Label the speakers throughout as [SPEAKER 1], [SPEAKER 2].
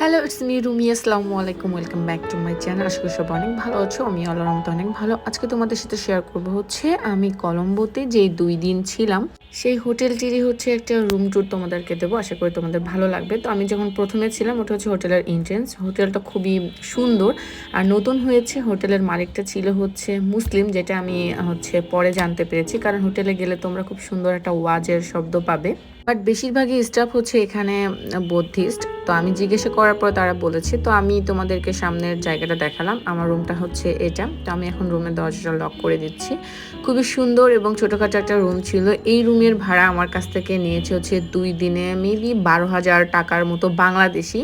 [SPEAKER 1] Hello it's me Rumi আসসালামু আলাইকুম welcome back to my channel আশা করি সব অনেক ভালো আছো। আমি রহমতে অনেক ভালো। আজকে তোমাদের সাথে শেয়ার করব হচ্ছে, আমি কলম্বোতে যেই দুই দিন ছিলাম, সেই হোটেলটিরই হচ্ছে একটা রুম ট্যুর তোমাদেরকে দেবো। আশা করি তোমাদের ভালো লাগবে। তো আমি যখন প্রথমে ছিলাম, ওটা হচ্ছে হোটেলের এন্ট্রেন্স হোটেলটা খুবই সুন্দর। আর নতুন হয়েছে, হোটেলের মালিকটা ছিল হচ্ছে মুসলিম, যেটা আমি হচ্ছে পরে জানতে পেরেছি। কারণ হোটেলে গেলে তোমরা খুব সুন্দর একটা ওয়াজের শব্দ পাবে। বাট বেশিরভাগই স্টাফ হচ্ছে এখানে বৌদ্ধিস্ট। তো আমি জিজ্ঞাসা করার পর তারা বলেছে, তো আমি তোমাদেরকে সামনের জায়গাটা দেখালাম। আমার রুমটা হচ্ছে এটা। তো আমি এখন রুমের দরজাটা লক করে দিচ্ছি। খুবই সুন্দর এবং ছোটোখাটো একটা রুম ছিল। এই রুমের ভাড়া আমার কাছ থেকে নিয়েছে হচ্ছে দুই দিনে মেবি বারো হাজার টাকার মতো বাংলাদেশি।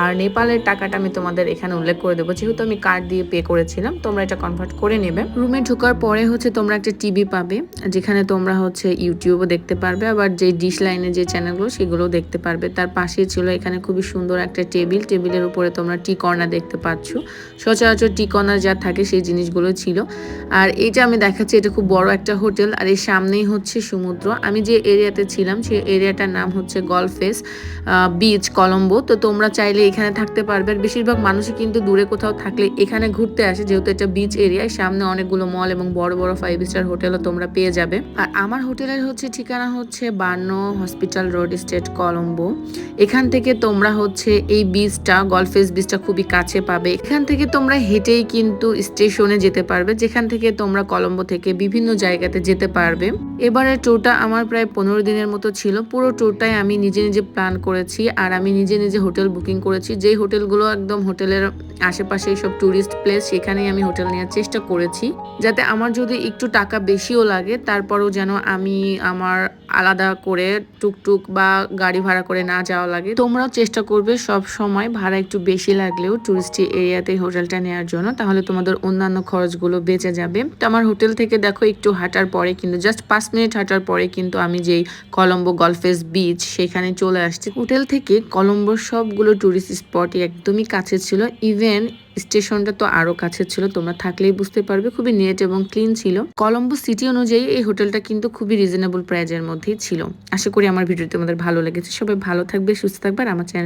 [SPEAKER 1] আর নেপালের টাকাটা আমি তোমাদের এখানে উল্লেখ করে দেবো। যেহেতু আমি কার্ড দিয়ে পে করেছিলাম, তোমরা এটা কনভার্ট করে নেবে। রুমে ঢোকার পরে হচ্ছে তোমরা একটা টিভি পাবে, যেখানে তোমরা হচ্ছে ইউটিউবও দেখতে পারবে। আবার যে ডিশ লাইনে যে চ্যানেলগুলো সেগুলোও দেখতে পারবে। তার পাশেই ছিল এখানে খুবই সুন্দর একটা টেবিল। টেবিলের উপরে তোমরা টি কর্নার দেখতে পাচ্ছ। সচরাচর টি কর্নার যা থাকে সেই জিনিসগুলো ছিল। আর এইটা আমি দেখাচ্ছি, এটা খুব বড় একটা হোটেল। আর এর সামনেই হচ্ছে সমুদ্র। আমি যে এরিয়াতে ছিলাম, সেই এরিয়াটার নাম হচ্ছে গলফেস বিচ, কলম্বো। তো তোমরা চাইলে এখানে থাকতে পারবে। আর বেশিরভাগ মানুষই কিন্তু দূরে কোথাও থাকলে এখানে ঘুরতে আসে। যেহেতু এটা বিচ এরিয়ায় সামনে অনেকগুলো মল এবং বড় বড় ফাইভ স্টার হোটেলও তোমরা পেয়ে যাবে। আর আমার হোটেলের হচ্ছে ঠিকানা হচ্ছে বান্ন হসপিটাল রোড, স্টেট কলম্বো। এখান থেকে তোমরা হচ্ছে এই বিচটা গলফেস বিচটা খুবই কাছে পাবে। এখান থেকে তোমরা হেঁটেই কিন্তু স্টেশনে যেতে পারবে, যেখান থেকে তোমরা কলম্বো থেকে বিভিন্ন জায়গাতে যেতে পারবে। এবারে ট্যুরটা আমার প্রায় পনেরো দিনের মতো ছিল। পুরো ট্যুরটাই আমি নিজে নিজে প্ল্যান করেছি আর আমি নিজে নিজে হোটেল বুকিং করেছি। যেই হোটেলগুলো একদম হোটেলের আশেপাশে সব ট্যুরিস্ট প্লেস সেখানেই আমি হোটেল নেওয়ার চেষ্টা করেছি। যাতে আমার যদি একটু টাকা বেশিও লাগে, তারপরেও যেন আমি আমার আলাদা করে টুকটুক বা গাড়ি ভাড়া করে না যাওয়া লাগে। তোমরাও চেষ্টা করবে সব সময়, ভাড়া একটু বেশি লাগলেও টুরিস্টি এরিয়াতে হোটেলটা নেওয়ার জন্য, তাহলে তোমাদের অন্যান্য খরচগুলো বেঁচে যাবে। তো আমার হোটেল থেকে দেখো একটু হাঁটার পরে কিন্তু জাস্ট পাঁচ মিনিট হাঁটার পরে কিন্তু আমি যেই কলম্বো গলফেস বিচ সেখানে চলে আসছি। হোটেল থেকে কলম্বোর সবগুলো টুরিস্ট স্পটই একদমই কাছে ছিল ইভেন স্টেশনটা তো আরও কাছে ছিল, তোমরা থাকলেই বুঝতে পারবে, খুবই নেট এবং ক্লিন ছিল। কলম্বো সিটি অনুযায়ী এই হোটেলটা কিন্তু খুবই রিজনেবল প্রাইজের মধ্যেই ছিল। আশা করি আমার ভিডিও তোমাদের ভালো লেগেছে। সবাই ভালো থাকবে, সুস্থ থাকবে আর আমার